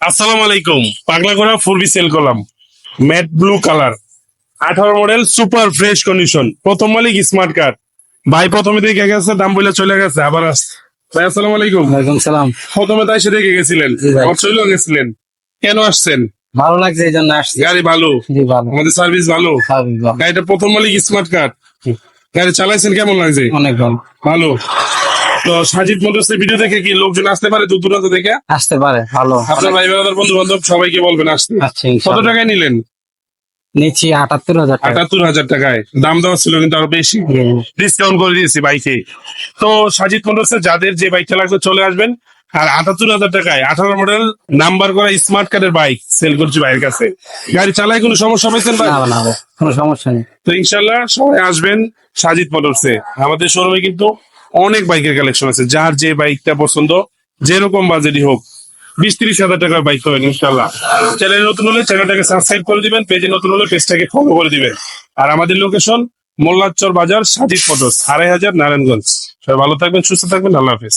আসসালামু আলাইকুম। পাগলা করা ফোর সেল করলাম। Matte blue colour. আঠারো মডেল সুপার ফ্রেশ কন্ডিশন। প্রথম মালিক স্মার্ট কার্ড। ভাই প্রথমে দেখে গেছে দাম বলে চলে গেছে আবার আসছে। ভাই আসসালামু আলাইকুম। ওয়ালাইকুম সালাম। প্রথমে তাই সে দেখে গেছিলেন। চলেও গেছিলেন। কেন আসছেন? ভালো লাগছে এই জন্য আসছি। গাড়ি ভালো? আমাদের সার্ভিস ভালো? ভালো। গাড়িটা প্রথম মালিক স্মার্ট কার্ড। গাড়ি চালাইছেন কেমন লাগছে? অনেক ভালো। ভালো? তো সাজিদ মোটরস ভিডিও দেখে কি লোকজন আসতে পারে দূর দূরান্ত থেকে? আসতে পারে ভালো। আপনার ভাই বেড়াদার বন্ধু বান্ধব সবাইকে বলবেন আসতে। আচ্ছা কত টাকায় নিলেন? নিচ্ছি আটাত্তর হাজার আটাত্তর হাজার টাকায়। দাম দেওয়া ছিল কিন্তু আরও বেশি। ডিসকাউন্ট করে দিয়েছি বাইকে। তো সাজিদ মোটরসে যাদের যে বাইকটা লাগবে চলে আসবেন। আর আটাত্তর হাজার টাকায়। আঠারো মডেল নাম্বার করা স্মার্ট কার্ডের বাইক সেল করছি ভাইয়ের কাছে। গাড়ি চালায় কোনো সমস্যা পাইছেন ভাই? কোনো সমস্যা নেই। তো ইনশাল্লাহ সবাই আসবেন সাজিদ মোটরসে আমাদের শোরুমে কিন্তু অনেক বাইকের কালেকশন আছে। যার যে বাইকটা পছন্দ, যেরকম বাজেটই হোক, বিশ তিরিশ হাজার টাকার বাইক হবে ইনশাল্লাহ চ্যানেল নতুন হলে চ্যানেলটাকে সাবস্ক্রাইব করে দিবেন পেজে নতুন হলে পেজটাকে ফলো করে দিবেন। আর আমাদের লোকেশন মোল্লাচর বাজার, সাজিদ মোটরস আড়াই হাজার নারায়ণগঞ্জ। সবাই ভালো থাকবেন, সুস্থ থাকবেন, আল্লাহ হাফেজ।